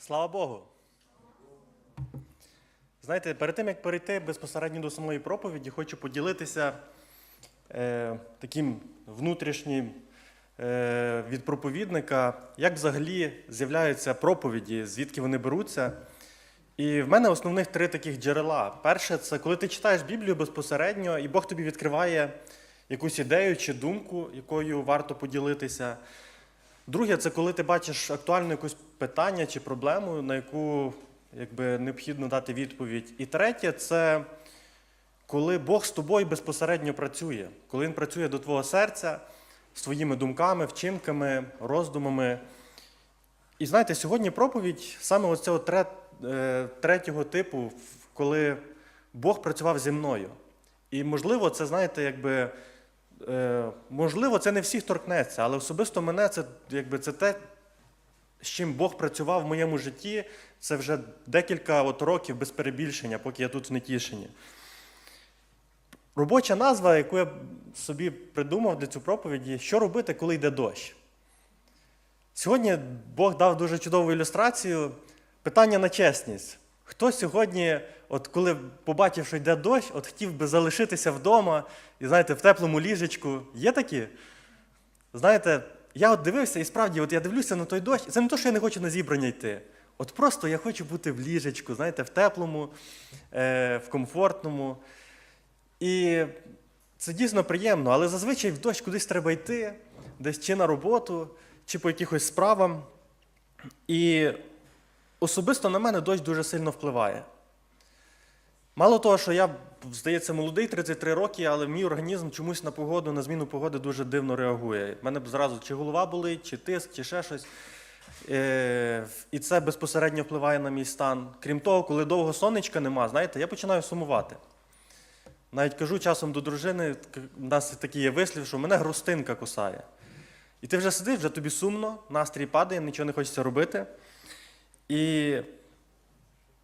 Слава Богу. Знаєте, перед тим, як перейти безпосередньо до самої проповіді, хочу поділитися е, таким внутрішнім е, від проповідника, як взагалі з'являються проповіді, звідки вони беруться. І в мене основних три таких джерела. Перше, це коли ти читаєш Біблію безпосередньо, і Бог тобі відкриває якусь ідею чи думку, якою варто поділитися. Друге, це коли ти бачиш актуальне якесь питання чи проблему, на яку якби, необхідно дати відповідь. І третє, це коли Бог з тобою безпосередньо працює, коли Він працює до твого серця своїми думками, вчинками, роздумами. І знаєте, сьогодні проповідь саме ось е, третього типу, коли Бог працював зі мною. І можливо, це, знаєте, якби. Е, можливо, це не всіх торкнеться, але особисто мене це, якби, це те, з чим Бог працював в моєму житті, це вже декілька от років без перебільшення, поки я тут в Нетішині. Робоча назва, яку я собі придумав для цю проповіді, що робити, коли йде дощ. Сьогодні Бог дав дуже чудову ілюстрацію. Питання на чесність. Хто сьогодні, от коли побачив, що йде дощ, от хотів би залишитися вдома і, знаєте, в теплому ліжечку? Є такі? Знаєте, я от дивився, і справді, от я дивлюся на той дощ, це не те, що я не хочу на зібрання йти. От просто я хочу бути в ліжечку, знаєте, в теплому, е, в комфортному. І це дійсно приємно, але зазвичай в дощ кудись треба йти, десь чи на роботу, чи по якихось справам. І особисто на мене дощ дуже сильно впливає. Мало того, що я, здається, молодий, 33 роки, але мій організм чомусь на погоду, на зміну погоди дуже дивно реагує. У мене зразу чи голова болить, чи тиск, чи ще щось. Е, І це безпосередньо впливає на мій стан. Крім того, коли довго сонечка нема, знаєте, я починаю сумувати. Навіть кажу часом до дружини, у нас такий є вислів, що мене грустинка кусає. І ти вже сидиш, вже тобі сумно, настрій падає, нічого не хочеться робити. І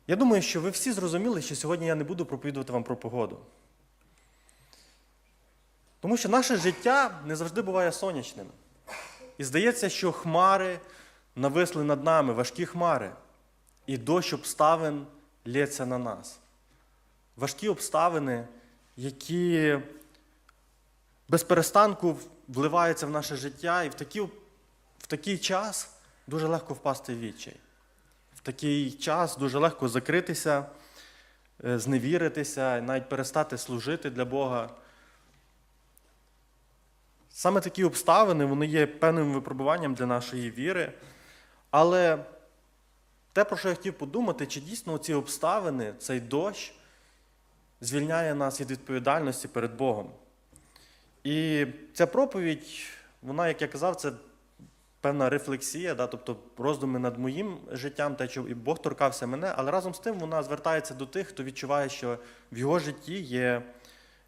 я думаю, що ви всі зрозуміли, що сьогодні я не буду проповідувати вам про погоду. Тому що наше життя не завжди буває сонячним. І здається, що хмари нависли над нами, важкі хмари, і дощ обставин лється на нас. Важкі обставини, які без перестанку вливаються в наше життя, і в такий, в такий час дуже легко впасти в відчай. В такий час дуже легко закритися, е, зневіритися, навіть перестати служити для Бога. Саме такі обставини вони є певним випробуванням для нашої віри. Але те, про що я хотів подумати, чи дійсно ці обставини, цей дощ, звільняє нас від відповідальності перед Богом. І ця проповідь, вона, як я казав, це певна рефлексія, да, тобто роздуми над моїм життям, те, що і Бог торкався мене, але разом з тим вона звертається до тих, хто відчуває, що в його житті є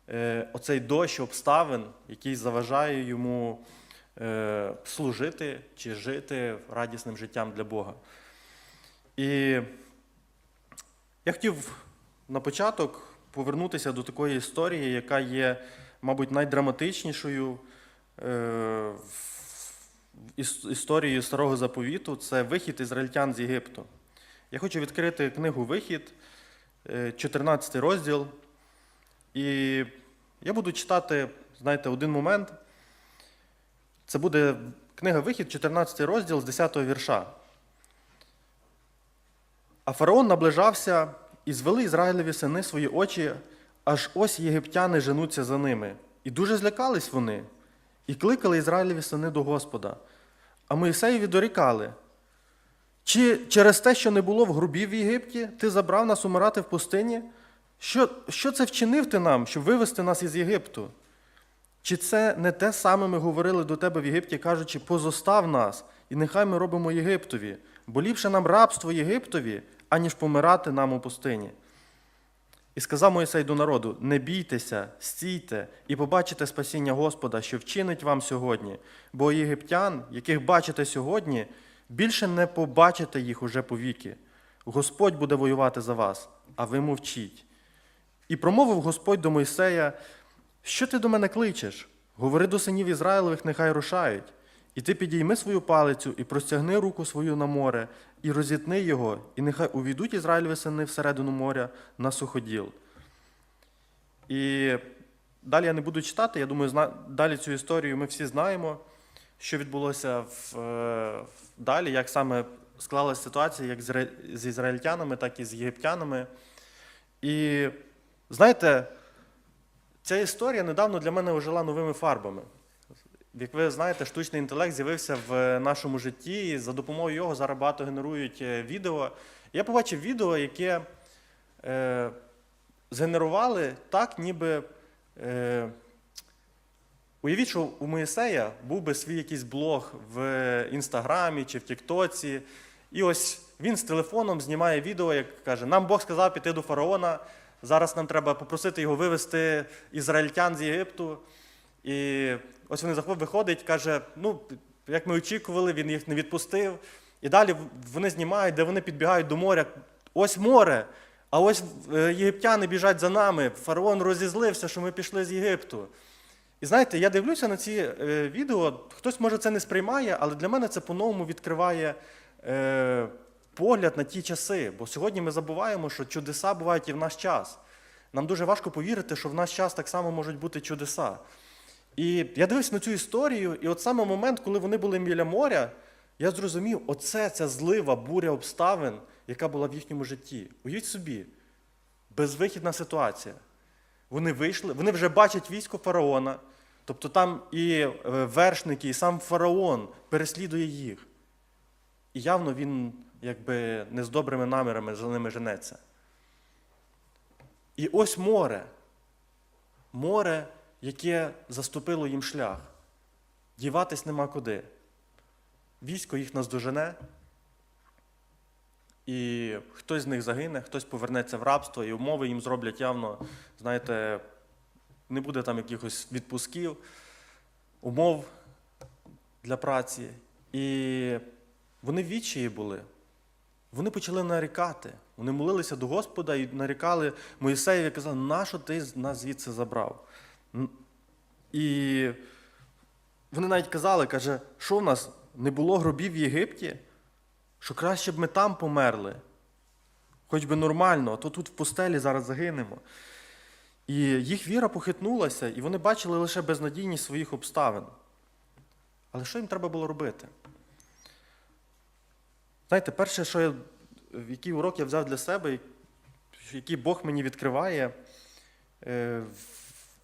е, оцей дощ обставин, який заважає йому е, служити чи жити радісним життям для Бога. І я хотів на початок повернутися до такої історії, яка є, мабуть, найдраматичнішою е, історією старого заповіту. Це вихід ізраїльтян з Єгипту. Я хочу відкрити книгу Вихід, е, 14 розділ. І я буду читати, знаєте, один момент. Це буде книга Вихід, 14 розділ з 10 вірша. А фараон наближався, і звели Ізраїлеві сини свої очі, аж ось єгиптяни женуться за ними. І дуже злякались вони, і кликали Ізраїлеві сини до Господа. А Моїсеєві дорікали. Чи через те, що не було в грубів в Єгипті, ти забрав нас умирати в пустині? Що, що це вчинив ти нам, щоб вивести нас із Єгипту? Чи це не те саме ми говорили до тебе в Єгипті, кажучи, позостав нас, і нехай ми робимо Єгиптові, бо ліпше нам рабство Єгиптові, аніж помирати нам у пустині. І сказав Моїсей до народу: Не бійтеся, стійте і побачите спасіння Господа, що вчинить вам сьогодні, бо єгиптян, яких бачите сьогодні, більше не побачите їх уже повіки. Господь буде воювати за вас, а ви мовчіть. І промовив Господь до Мойсея: Що ти до мене кличеш? Говори до синів Ізраїлевих, нехай рушають. І ти підійми свою палицю, і простягни руку свою на море, і розітни його, і нехай увійдуть Ізраїльові сини всередину моря на суходіл. І далі я не буду читати, я думаю, далі цю історію ми всі знаємо, що відбулося в... е, далі, як саме склалася ситуація як з ізраїльтянами, так і з єгиптянами. І знаєте, ця історія недавно для мене ожила новими фарбами. Як ви знаєте, штучний інтелект з'явився в нашому житті, і за допомогою його зараз багато генерують е, відео. Я побачив відео, яке е, згенерували так, ніби. Е, уявіть, що у Моїсея був би свій якийсь блог в Інстаграмі чи в Тіктоці. І ось він з телефоном знімає відео, як каже: Нам Бог сказав піти до фараона. Зараз нам треба попросити його вивезти ізраїльтян з Єгипту. І ось вони виходить, каже: ну, як ми очікували, він їх не відпустив. І далі вони знімають, де вони підбігають до моря. Ось море. А ось е, єгиптяни біжать за нами. Фараон розізлився, що ми пішли з Єгипту. І знаєте, я дивлюся на ці е, відео, хтось може це не сприймає, але для мене це по-новому відкриває е, погляд на ті часи. Бо сьогодні ми забуваємо, що чудеса бувають і в наш час. Нам дуже важко повірити, що в наш час так само можуть бути чудеса. І я дивився на цю історію, і от саме момент, коли вони були біля моря, я зрозумів, оце ця злива, буря обставин, яка була в їхньому житті. Уявіть собі, безвихідна ситуація. Вони вийшли, вони вже бачать військо фараона, тобто там і е, вершники, і сам фараон переслідує їх. І явно він якби не з добрими намірами за ними женеться. І ось море. Море, яке заступило їм шлях. Діватись нема куди. Військо їх наздожене, і хтось з них загине, хтось повернеться в рабство, і умови їм зроблять явно, знаєте, не буде там якихось відпусків, умов для праці. І вони в відчаї були. Вони почали нарікати. Вони молилися до Господа і нарікали Моїсеєві, казали, нащо ти нас звідси забрав? І вони навіть казали, каже, що в нас не було гробів в Єгипті? Що краще б ми там померли. Хоч би нормально, а то тут в пустелі зараз загинемо. І їх віра похитнулася, і вони бачили лише безнадійність своїх обставин. Але що їм треба було робити? Знаєте, перше, що я, який урок я взяв для себе, який Бог мені відкриває, е,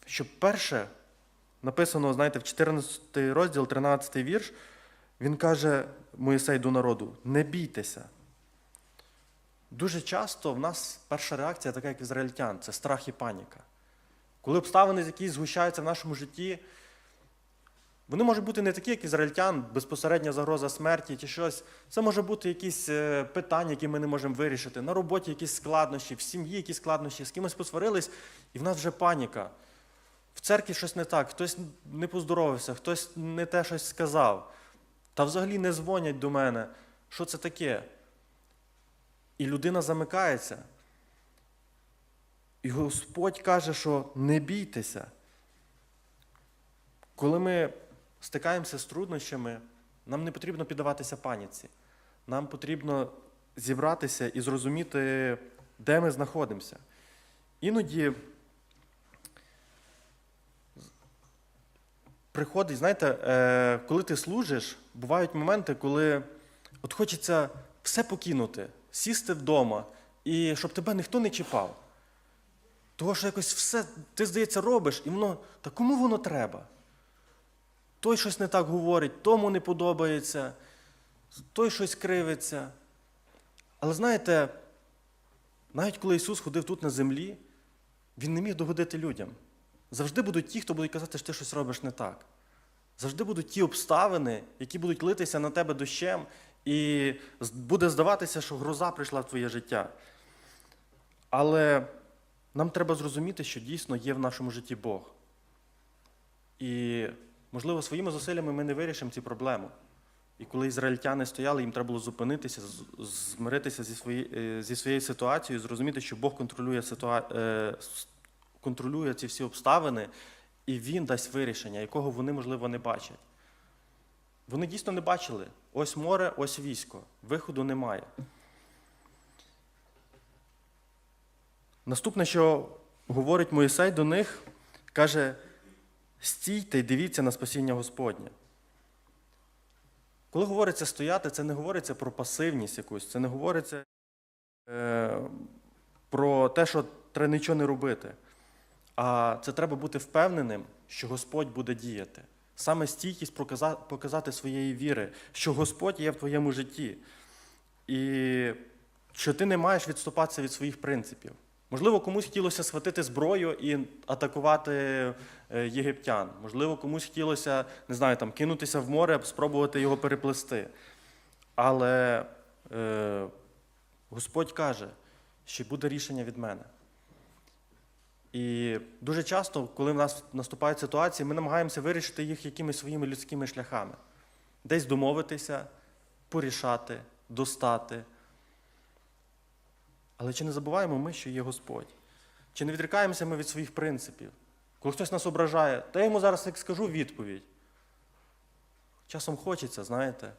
що перше написано, знаєте, в 14 розділ, 13 вірш, він каже Моїсей до народу: не бійтеся. Дуже часто в нас перша реакція така, як ізраїльтян, це страх і паніка. Коли обставини, які згущаються в нашому житті, вони можуть бути не такі, як ізраїльтян, безпосередня загроза смерті чи щось. Це може бути якісь е, питання, які ми не можемо вирішити. На роботі якісь складнощі, в сім'ї якісь складнощі, з кимось посварились, і в нас вже паніка. В церкві щось не так, хтось не поздоровився, хтось не те щось сказав. Та взагалі не дзвонять до мене. Що це таке? І людина замикається. І Господь каже, що не бійтеся. Коли ми стикаємося з труднощами, нам не потрібно піддаватися паніці. Нам потрібно зібратися і зрозуміти, де ми знаходимося. Іноді приходить, знаєте, е, коли ти служиш, бувають моменти, коли от хочеться все покинути, сісти вдома, і щоб тебе ніхто не чіпав. Того, що якось все, ти, здається, робиш, і воно, та кому воно треба? Той щось не так говорить, тому не подобається, той щось кривиться. Але знаєте, навіть коли Ісус ходив тут на землі, Він не міг догодити людям. Завжди будуть ті, хто будуть казати, що ти щось робиш не так. Завжди будуть ті обставини, які будуть литися на тебе дощем, і буде здаватися, що гроза прийшла в твоє життя. Але нам треба зрозуміти, що дійсно є в нашому житті Бог. І, можливо, своїми зусиллями ми не вирішимо ці проблеми. І коли ізраїльтяни стояли, їм треба було зупинитися, змиритися зі, свої, е, зі своєю ситуацією, зрозуміти, що Бог контролює, ситуа... контролює ці всі обставини, і Він дасть вирішення, якого вони, можливо, не бачать. Вони дійсно не бачили. Ось море, ось військо. Виходу немає. Наступне, що говорить Моїсей до них, каже: стійте й дивіться на спасіння Господнє. Коли говориться стояти, це не говориться про пасивність якусь, це не говориться е, про те, що треба нічого не робити. А це треба бути впевненим, що Господь буде діяти. Саме стійкість показа- показати своєї віри, що Господь є в твоєму житті. І що ти не маєш відступатися від своїх принципів. Можливо, комусь хотілося схватити зброю і атакувати е, єгиптян. Можливо, комусь хотілося, не знаю, там, кинутися в море, спробувати його переплести. Але е, Господь каже, що буде рішення від мене. І дуже часто, коли в нас наступають ситуації, ми намагаємося вирішити їх якимись своїми людськими шляхами. Десь домовитися, порішати, достати. Але чи не забуваємо ми, що є Господь? Чи не відрікаємося ми від своїх принципів? Коли хтось нас ображає, та я йому зараз як скажу відповідь. Часом хочеться, знаєте.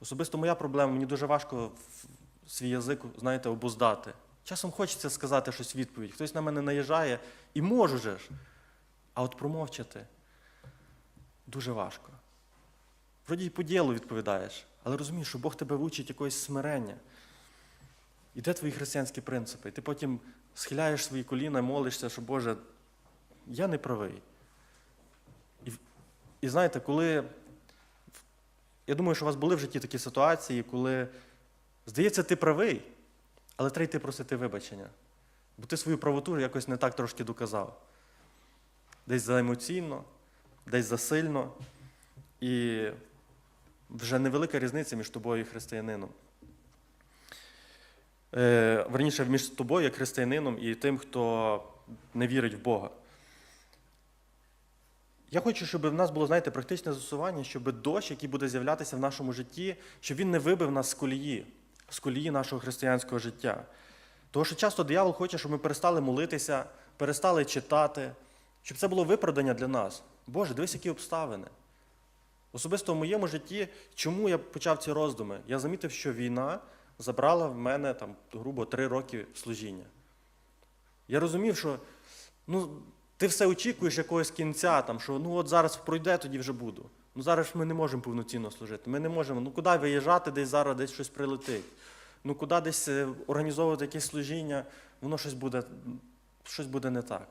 Особисто моя проблема, мені дуже важко свій язик, знаєте, обуздати. Часом хочеться сказати щось в відповідь. Хтось на мене наїжджає і можу ж. А от промовчати дуже важко. Вроді й по ділу відповідаєш, але розумієш, що Бог тебе вчить якогось смирення. І де твої християнські принципи? І ти потім схиляєш свої коліна, молишся, що Боже, я не правий. І, і знаєте, коли. Я думаю, що у вас були в житті такі ситуації, коли, здається, ти правий, але треба йти просити вибачення. Бо ти свою правоту якось не так трошки доказав. Десь заемоційно, десь засильно. І вже невелика різниця між тобою і християнином. Е, верніше, між тобою, як християнином, і тим, хто не вірить в Бога. Я хочу, щоб в нас було, знаєте, практичне застосування, щоб дощ, який буде з'являтися в нашому житті, щоб він не вибив нас з колії, з колії нашого християнського життя. Тому що часто диявол хоче, щоб ми перестали молитися, перестали читати, щоб це було виправдання для нас. Боже, дивись, які обставини. Особисто в моєму житті, чому я почав ці роздуми? Я замітив, що війна забрала в мене там, грубо три роки служіння. Я розумів, що ну, ти все очікуєш якогось кінця, там, що ну от зараз пройде, тоді вже буду. Ну зараз ми не можемо повноцінно служити. Ми не можемо. Ну куди виїжджати, десь зараз десь щось прилетить. Ну куди десь е, організовувати якесь служіння, воно щось буде, щось буде не так.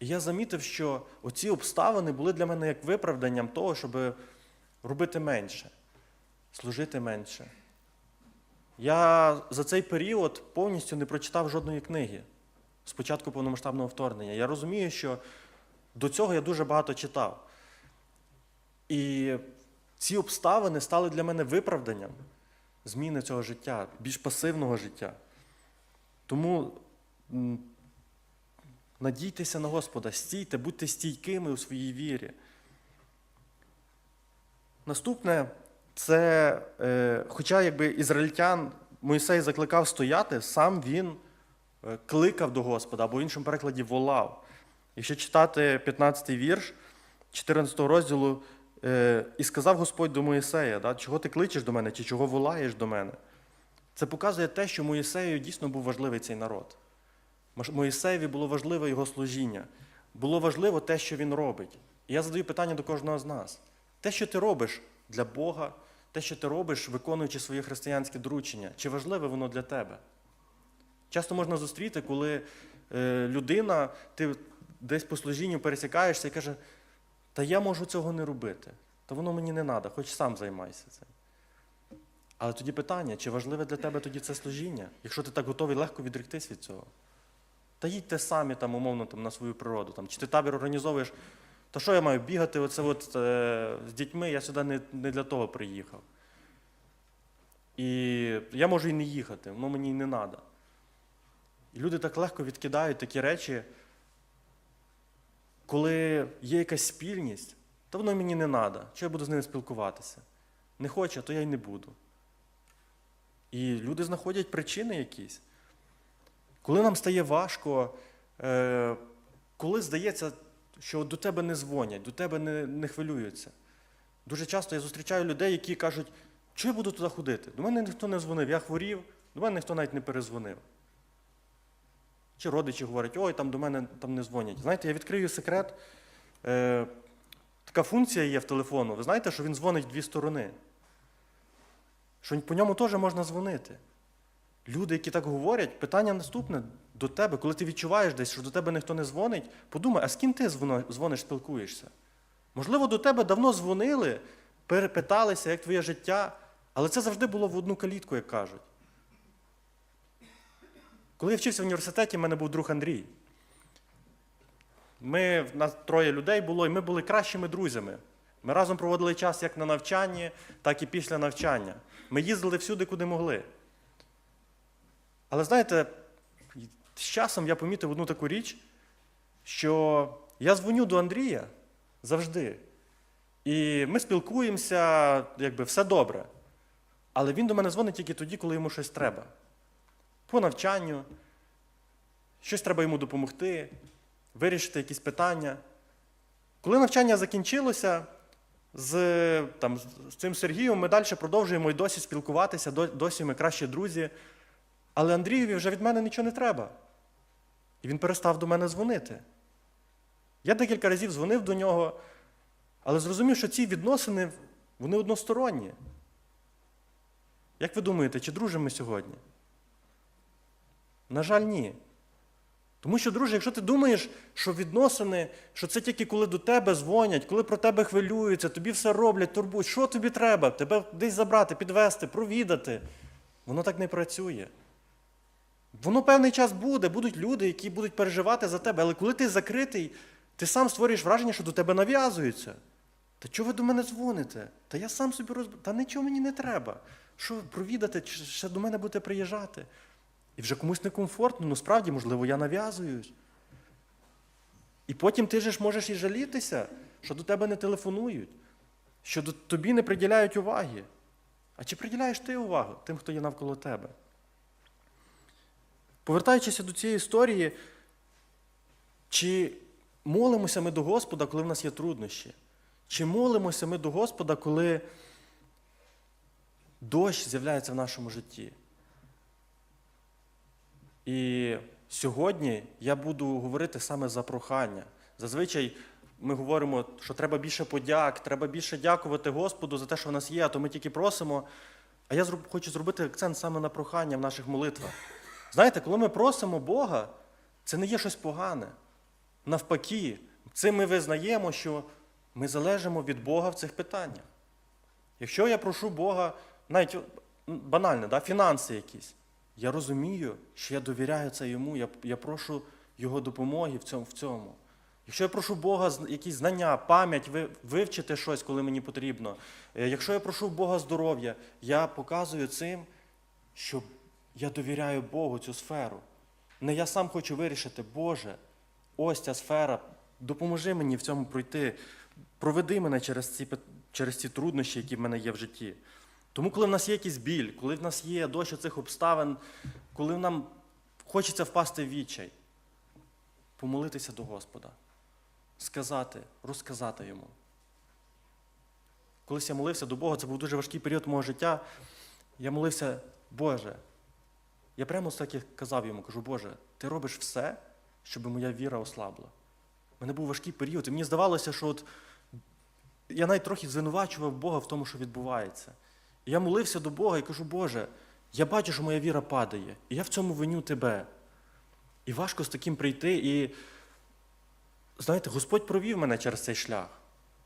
І я замітив, що оці обставини були для мене як виправданням того, щоб робити менше, служити менше. Я за цей період повністю не прочитав жодної книги з початку повномасштабного вторгнення. Я розумію, що до цього я дуже багато читав. І ці обставини стали для мене виправданням зміни цього життя, більш пасивного життя. Тому надійтеся на Господа, стійте, будьте стійкими у своїй вірі. Наступне це, е, хоча якби ізраїльтян Мойсей закликав стояти, сам він е, кликав до Господа, або в іншому перекладі волав. Якщо читати 15-й вірш 14 розділу, і сказав Господь до Моїсея, да, чого ти кличеш до мене, чи чого волаєш до мене. Це показує те, що Моїсею дійсно був важливий цей народ. Моїсеєві було важливе його служіння. Було важливо те, що він робить. І я задаю питання до кожного з нас. Те, що ти робиш для Бога, те, що ти робиш, виконуючи своє християнське доручення, чи важливе воно для тебе? Часто можна зустріти, коли е, людина, ти десь по служінню пересікаєшся і каже, та я можу цього не робити, та воно мені не треба, хоч сам займайся цим. Але тоді питання, чи важливе для тебе тоді це служіння, якщо ти так готовий легко відректись від цього? Та їдьте самі там, умовно, там, на свою природу. Там, чи ти табір організовуєш, та що я маю бігати оце от, е, з дітьми, я сюди не, не для того приїхав. І я можу і не їхати, воно мені не треба. І люди так легко відкидають такі речі, коли є якась спільність, то воно мені не треба. Що я буду з ними спілкуватися? Не хоче, то я й не буду. І люди знаходять причини якісь. Коли нам стає важко, е, коли здається, що до тебе не дзвонять, до тебе не, не хвилюються. Дуже часто я зустрічаю людей, які кажуть, що я буду туди ходити? До мене ніхто не дзвонив, я хворів, до мене ніхто навіть не перезвонив. Чи родичі говорять, ой, там до мене там не дзвонять. Знаєте, я відкрию секрет. Е, така функція є в телефону. Ви знаєте, що він дзвонить дві сторони. Що по ньому теж можна дзвонити. Люди, які так говорять, питання наступне до тебе, коли ти відчуваєш десь, що до тебе ніхто не дзвонить, подумай, а з ким ти дзвониш, спілкуєшся? Можливо, до тебе давно дзвонили, перепиталися, як твоє життя, але це завжди було в одну калітку, як кажуть. Коли я вчився в університеті, в мене був друг Андрій. Ми, в нас троє людей було, і ми були кращими друзями. Ми разом проводили час як на навчанні, так і після навчання. Ми їздили всюди, куди могли. Але знаєте, з часом я помітив одну таку річ, що я дзвоню до Андрія завжди. І ми спілкуємося, якби все добре. Але він до мене дзвонить тільки тоді, коли йому щось треба. По навчанню, щось треба йому допомогти, вирішити якісь питання. Коли навчання закінчилося, з, там, з цим Сергієм ми далі продовжуємо і досі спілкуватися, досі ми кращі друзі. Але Андрієві вже від мене нічого не треба. І він перестав до мене дзвонити. Я декілька разів дзвонив до нього, але зрозумів, що ці відносини вони односторонні. Як ви думаєте, чи дружимо ми сьогодні? На жаль, ні. Тому що, друже, якщо ти думаєш, що відносини, що це тільки коли до тебе дзвонять, коли про тебе хвилюються, тобі все роблять, турбують, що тобі треба? Тебе десь забрати, підвести, провідати. Воно так не працює. Воно певний час буде, будуть люди, які будуть переживати за тебе, але коли ти закритий, ти сам створюєш враження, що до тебе нав'язуються. Та чого ви до мене дзвоните? Та я сам собі розб... Та нічого мені не треба. Що провідати, чи ще до мене будете приїжджати? І вже комусь некомфортно, ну справді, можливо, я нав'язуюсь. І потім ти ж можеш і жалітися, що до тебе не телефонують, що до, тобі не приділяють уваги. А чи приділяєш ти увагу тим, хто є навколо тебе? Повертаючися до цієї історії, чи молимося ми до Господа, коли в нас є труднощі? Чи молимося ми до Господа, коли дощ з'являється в нашому житті? І сьогодні я буду говорити саме за прохання. Зазвичай ми говоримо, що треба більше подяк, треба більше дякувати Господу за те, що в нас є, а то ми тільки просимо. А я хочу зробити акцент саме на прохання в наших молитвах. Знаєте, коли ми просимо Бога, це не є щось погане. Навпаки, цим ми визнаємо, що ми залежимо від Бога в цих питаннях. Якщо я прошу Бога, навіть м, банально, да, фінанси якісь, я розумію, що я довіряю це йому, я, я прошу Його допомоги в цьому. В цьому. Якщо я прошу Бога якісь знання, пам'ять, ви- вивчити щось, коли мені потрібно. е, Якщо я прошу Бога здоров'я, я показую цим, що я довіряю Богу цю сферу. Не я сам хочу вирішити, Боже, ось ця сфера, допоможи мені в цьому пройти, проведи мене через ці, через ці труднощі, які в мене є в житті. Тому, коли в нас є якийсь біль, коли в нас є дощ цих обставин, коли нам хочеться впасти в відчай, помолитися до Господа, сказати, розказати йому. Колись я молився до Бога, це був дуже важкий період мого життя. Я молився, Боже. Я прямо так і казав йому, кажу, Боже, ти робиш все, щоб моя віра ослабла. У мене був важкий період, і мені здавалося, що от я навіть трохи звинувачував Бога в тому, що відбувається. Я молився до Бога і кажу, Боже, я бачу, що моя віра падає, і я в цьому виню тебе. І важко з таким прийти. І знаєте, Господь провів мене через цей шлях.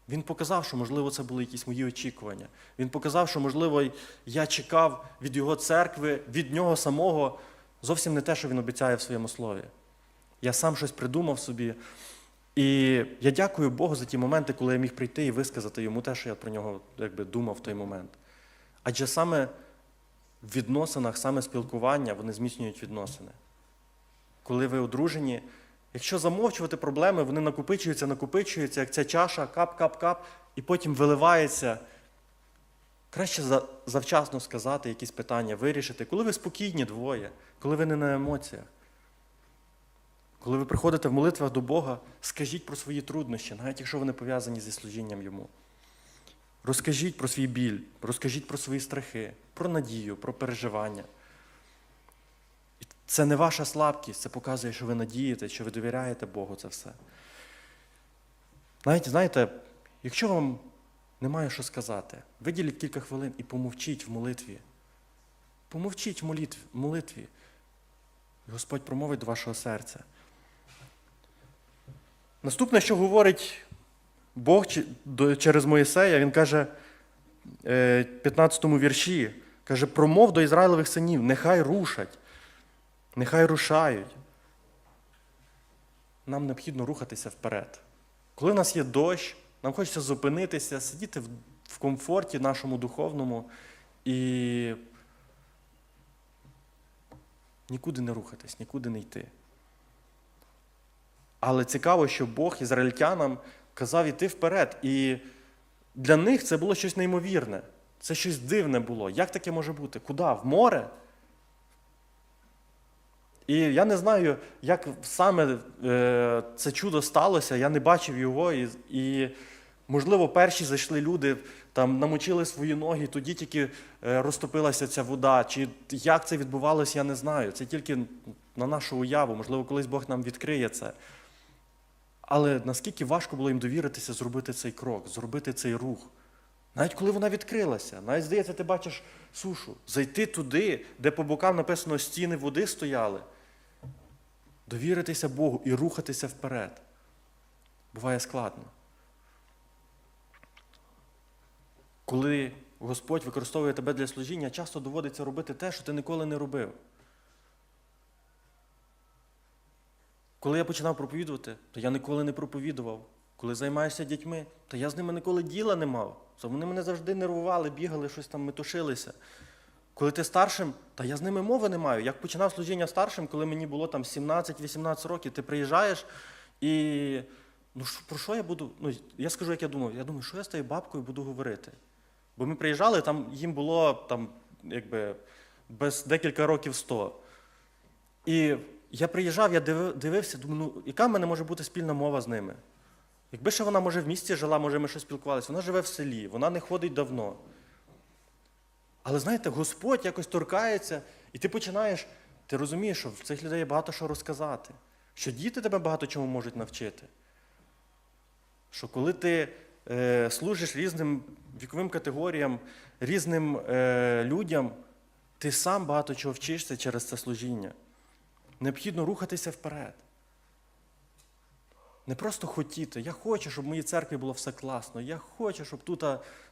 Він показав, що, можливо, це були якісь мої очікування. Він показав, що, можливо, я чекав від його церкви, від нього самого зовсім не те, що він обіцяє в своєму слові. Я сам щось придумав собі. І я дякую Богу за ті моменти, коли я міг прийти і висказати йому те, що я про нього якби, думав в той момент. Адже саме в відносинах, саме спілкування, вони зміцнюють відносини. Коли ви одружені, якщо замовчувати проблеми, вони накопичуються, накопичуються, як ця чаша, кап-кап-кап, і потім виливається. Краще завчасно сказати якісь питання, вирішити, коли ви спокійні двоє, коли ви не на емоціях. Коли ви приходите в молитвах до Бога, скажіть про свої труднощі, навіть якщо вони пов'язані зі служінням Йому. Розкажіть про свій біль, розкажіть про свої страхи, про надію, про переживання. Це не ваша слабкість, це показує, що ви надієте, що ви довіряєте Богу це все. Навіть, знаєте, якщо вам немає що сказати, виділіть кілька хвилин і помовчіть в молитві. Помовчіть в молитві. Господь промовить до вашого серця. Наступне, що говорить Бог через Моїсея, він каже в 15 вірші, каже, промов до Ізраїлевих синів, нехай рушать, нехай рушають. Нам необхідно рухатися вперед. Коли в нас є дощ, нам хочеться зупинитися, сидіти в комфорті нашому духовному і нікуди не рухатись, нікуди не йти. Але цікаво, що Бог ізраїльтянам казав іти вперед. І для них це було щось неймовірне. Це щось дивне було. Як таке може бути? Куди? В море? І я не знаю, як саме е, це чудо сталося, я не бачив його. І, і можливо, перші зайшли люди, там намочили свої ноги, тоді тільки е, розтопилася ця вода. Чи як це відбувалося, я не знаю. Це тільки на нашу уяву. Можливо, колись Бог нам відкриє це. Але наскільки важко було їм довіритися, зробити цей крок, зробити цей рух. Навіть коли вона відкрилася, навіть здається, ти бачиш сушу, зайти туди, де по бокам написано стіни води стояли, довіритися Богу і рухатися вперед. Буває складно. Коли Господь використовує тебе для служіння, часто доводиться робити те, що ти ніколи не робив. Коли я починав проповідувати, то я ніколи не проповідував. Коли займаюся дітьми, то я з ними ніколи діла не мав. То вони мене завжди нервували, бігали, щось там метушилися. Коли ти старшим, та я з ними мови не маю. Як починав служіння старшим, коли мені було там 17-18 років, ти приїжджаєш і ну про що я буду? Ну, я скажу, як я думав. Я думаю, що я з тією бабкою буду говорити. Бо ми приїжджали, там їм було там, якби, без декілька років 100. І я приїжджав, я дивився, думаю, ну яка в мене може бути спільна мова з ними? Якби ще вона, може, в місті жила, може, ми щось спілкувалися, вона живе в селі, вона не ходить давно. Але знаєте, Господь якось торкається, і ти починаєш, ти розумієш, що в цих людей є багато що розказати, що діти тебе багато чому можуть навчити. Що коли ти е, служиш різним віковим категоріям, різним е, людям, ти сам багато чого вчишся через це служіння. Необхідно рухатися вперед. Не просто хотіти. Я хочу, щоб в моїй церкві було все класно. Я хочу, щоб тут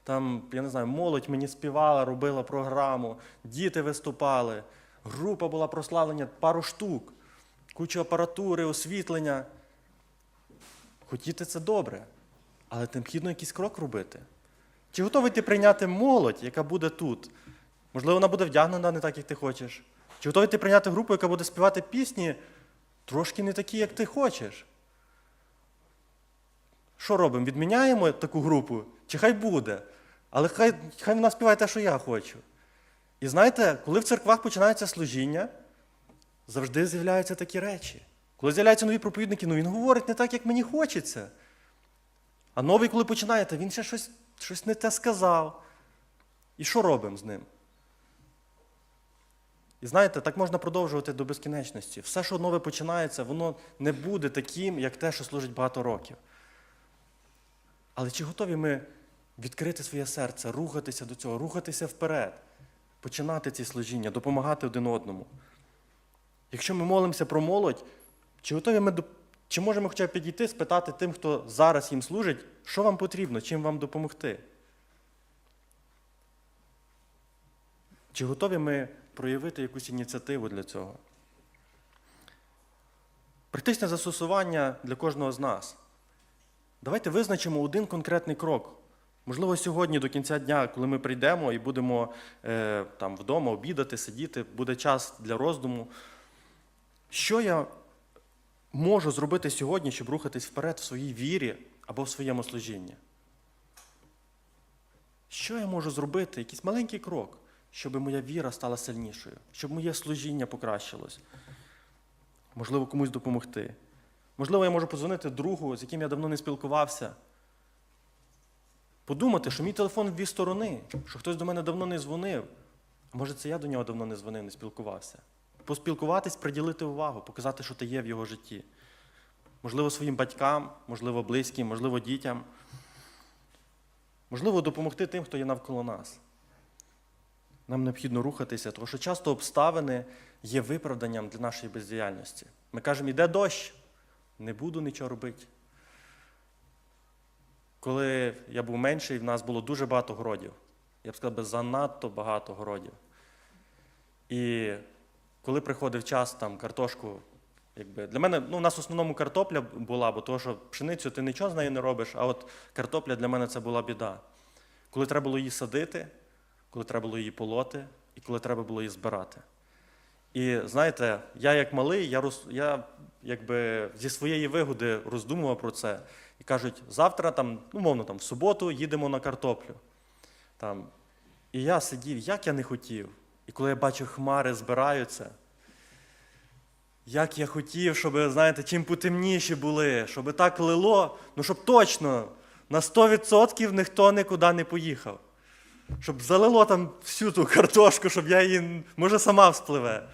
там, я не знаю, молодь мені співала, робила програму, діти виступали, група була прославлення, пару штук, куча апаратури, освітлення. Хотіти це добре, але необхідно якийсь крок робити. Чи готовий ти прийняти молодь, яка буде тут? Можливо, вона буде вдягнена не так, як ти хочеш. Чи готовий ти прийняти групу, яка буде співати пісні трошки не такі, як ти хочеш? Що робимо? Відміняємо таку групу? Чи хай буде? Але хай, хай вона співає те, що я хочу. І знаєте, коли в церквах починається служіння, завжди з'являються такі речі. Коли з'являються нові проповідники, ну він говорить не так, як мені хочеться. А новий, коли починаєте, він ще щось, щось не те сказав. І що робимо з ним? І знаєте, так можна продовжувати до безкінечності. Все, що нове починається, воно не буде таким, як те, що служить багато років. Але чи готові ми відкрити своє серце, рухатися до цього, рухатися вперед, починати ці служіння, допомагати один одному? Якщо ми молимося про молодь, чи готові ми чи можемо хоча б підійти, спитати тим, хто зараз їм служить, що вам потрібно, чим вам допомогти? Чи готові ми проявити якусь ініціативу для цього? Практичне застосування для кожного з нас. Давайте визначимо один конкретний крок. Можливо, сьогодні до кінця дня, коли ми прийдемо і будемо е, там вдома обідати, сидіти, буде час для роздуму. Що я можу зробити сьогодні, щоб рухатись вперед в своїй вірі або в своєму служінні? Що я можу зробити? Якийсь маленький крок, щоб моя віра стала сильнішою, щоб моє служіння покращилось. Можливо, комусь допомогти. Можливо, я можу подзвонити другу, з яким я давно не спілкувався. Подумати, що мій телефон в дві сторони, що хтось до мене давно не дзвонив. А може, це я до нього давно не дзвонив, не спілкувався. Поспілкуватись, приділити увагу, показати, що ти є в його житті. Можливо, своїм батькам, можливо, близьким, можливо, дітям. Можливо, допомогти тим, хто є навколо нас. Нам необхідно рухатися, тому що часто обставини є виправданням для нашої бездіяльності. Ми кажемо, іде дощ, не буду нічого робити. Коли я був менший, в нас було дуже багато городів. Я б сказав, би, занадто багато городів. І коли приходив час там картошку, якби для мене, ну, у нас в основному картопля була, бо того, що пшеницю ти нічого з нею не робиш, а от картопля для мене це була біда. Коли треба було її садити, коли треба було її полоти, і коли треба було її збирати. І знаєте, я як малий, я, роз, я якби зі своєї вигоди роздумував про це. І кажуть, завтра, там, ну, мовно, там, в суботу їдемо на картоплю. Там. І я сидів, як я не хотів. І коли я бачу, хмари збираються, як я хотів, щоб, знаєте, чим потемніші були, щоб так лило, ну щоб точно на 100% ніхто нікуди не поїхав. Щоб залило там всю ту картошку, щоб я її, може, сама вспливе.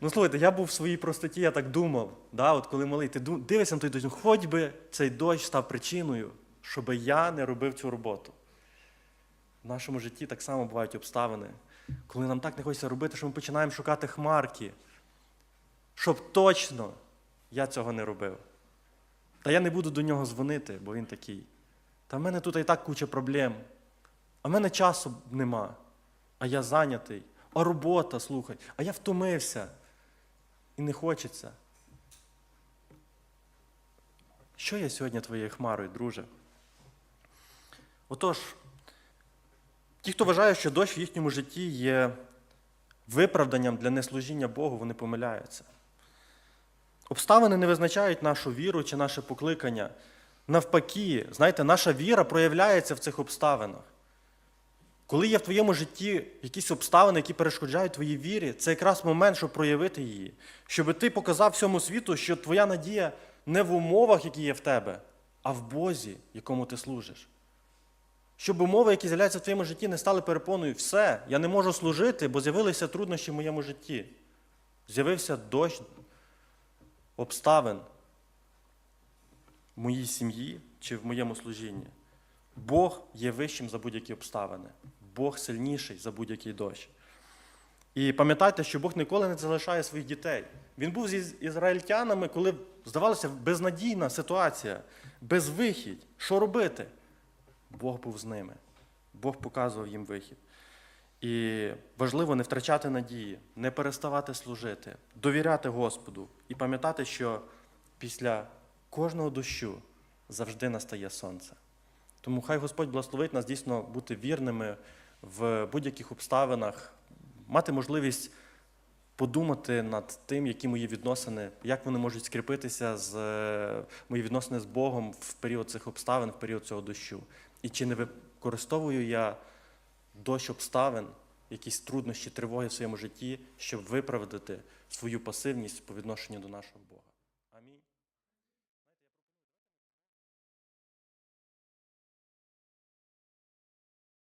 Ну, слухайте, я був в своїй простоті, я так думав. Да, от коли малий, ти дивишся на той дощ, хоч би цей дощ став причиною, щоб я не робив цю роботу. В нашому житті так само бувають обставини, коли нам так не хочеться робити, що ми починаємо шукати хмарки, щоб точно я цього не робив. Та я не буду до нього дзвонити, бо він такий. Та в мене тут і так куча проблем. А в мене часу нема. А я зайнятий. А робота, слухай, а я втомився. І не хочеться. Що є сьогодні твоєю хмарою, друже? Отож, ті, хто вважає, що дощ в їхньому житті є виправданням для неслужіння Богу, вони помиляються. Обставини не визначають нашу віру чи наше покликання. Навпаки, знаєте, наша віра проявляється в цих обставинах. Коли є в твоєму житті якісь обставини, які перешкоджають твоїй вірі, це якраз момент, щоб проявити її. Щоб ти показав всьому світу, що твоя надія не в умовах, які є в тебе, а в Бозі, якому ти служиш. Щоб умови, які з'являються в твоєму житті, не стали перепоною. Все, я не можу служити, бо з'явилися труднощі в моєму житті. З'явився дощ обставин моїй сім'ї чи в моєму служінні. Бог є вищим за будь-які обставини. Бог сильніший за будь-який дощ. І пам'ятайте, що Бог ніколи не залишає своїх дітей. Він був з ізраїльтянами, коли здавалося безнадійна ситуація, безвихідь. Що робити? Бог був з ними. Бог показував їм вихід. І важливо не втрачати надії, не переставати служити, довіряти Господу і пам'ятати, що після кожного дощу завжди настає сонце. Тому хай Господь благословить нас дійсно бути вірними в будь-яких обставинах, мати можливість подумати над тим, які мої відносини, як вони можуть скріпитися з е, мої відносини з Богом в період цих обставин, в період цього дощу. І чи не використовую я дощ обставин, якісь труднощі, тривоги в своєму житті, щоб виправдати свою пасивність по відношенню до нашого.